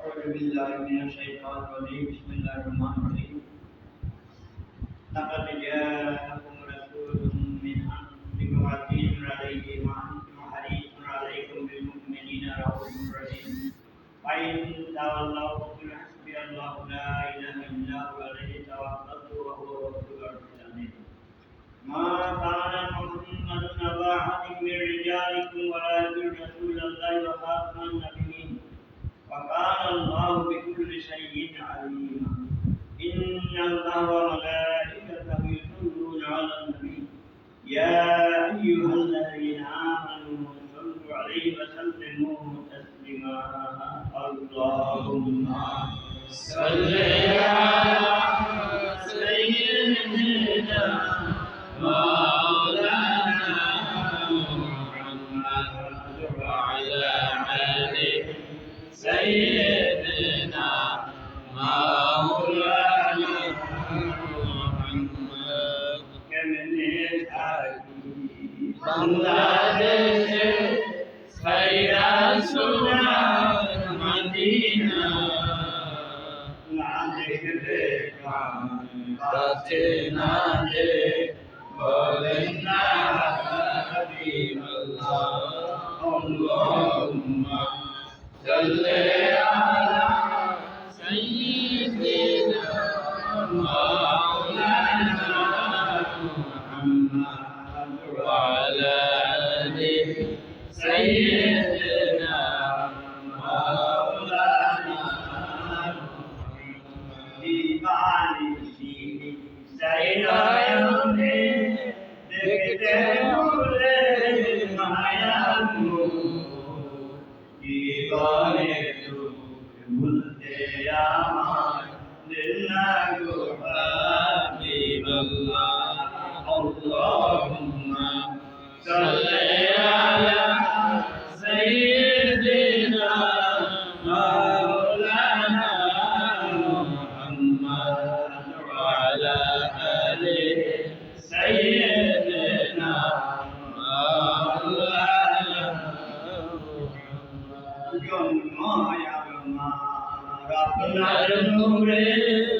أعوذ بالله من الشيطان الرجيم. بسم الله الرحمن الرحيم. لقد جاءكم رسول من أنفسكم عزيز عليه ما أنتم حريص عليكم بالمؤمنين رؤوف رحيم. فإن تولوا فقل حسبي الله لا إله إلا هو عليه توكلت وهو رب العرش العظيم ما كان محمد أبا أحد من رجالكم ولكن رسول الله وخاتم النبيين وكان الله بكل شيء عليم. إن الله وملائكته يصلون على النبي. يا أيها الذين آمنوا صلوا عليه وسلموا تسليما. اللهم صل على কাছে না যে বলেন না আল্লাহুম্মা সাল্লি আলা সাইয়্যিদিনা মাওলানা মুহাম্মদ ওয়া আলা আলি সাইয়্যিদিনা মুহাম্মদ দিবানিশি সাইরায়নে দেখতে وعلى آله سيدنا مولانا محمد جمع يا ربنا نوره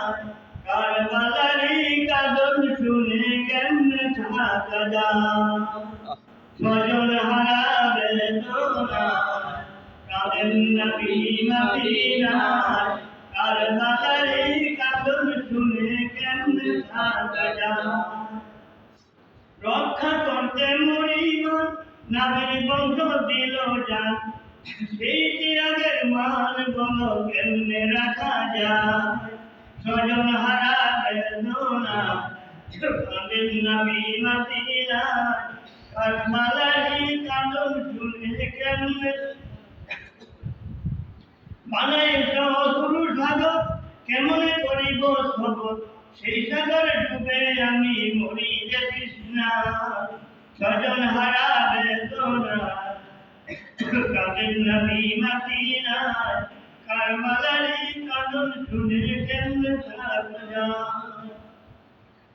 রক্ষা করতে মরিমান নামের বংশ দিল যান সেই ত্যাগের মান বল কেমনে রাখা যায় স্বজন হারা বেদনা কেমনে করিব সবর সেই সাগরে ডুবে আমি মরি যে? কৃষ্ণা স্বজন হারা বেদনা নবী মাতিনা কারবালারি কাদন শুনে কেমনে থাকা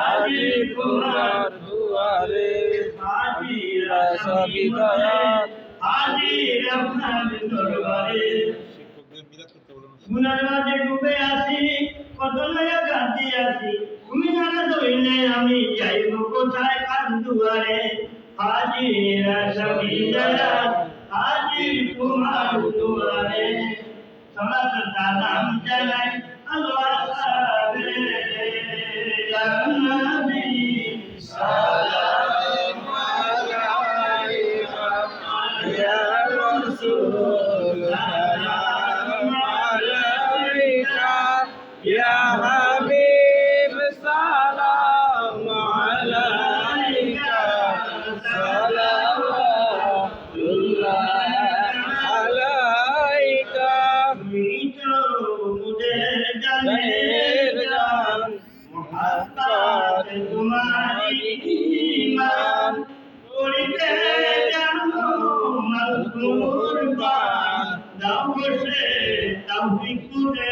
হাজির কুমার দুয়ারে হাজিরা সবই দয়াল হাজির আপনার দরবারে। গুনার মাঝে ডুবে আছি কত নয়া গান্ধী আছি। তুমি জানা ধরলে আমি যাইব কোথায় কান দুয়ারে? হাজির সবই দয়া হাজির তোমার দুয়ারে। সলাত সালাম জানাই আল্লাহ সাবে ইয়া দাও বসে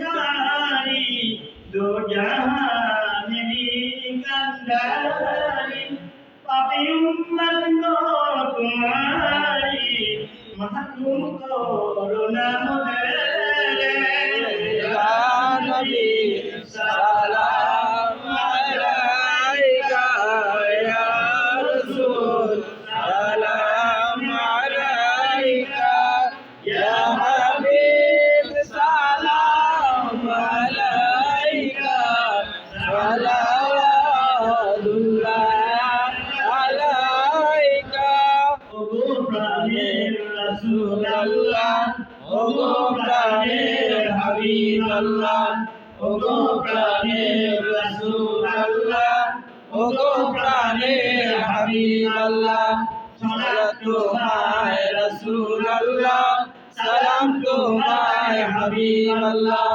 God. ওগো প্রাণের রাসূল আল্লাহ ওগো প্রাণের হাবিব আল্লাহ সালাত তোমায় রাসূল আল্লাহ সালাম হাবিব আল্লাহ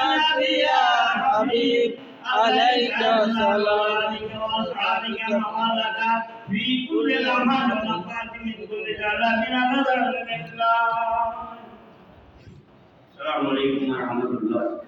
يا حبيب عليك سلام وصحبك مالك في كل لمحة وقت من كل شرف نظر من الله السلام عليكم ورحمة الله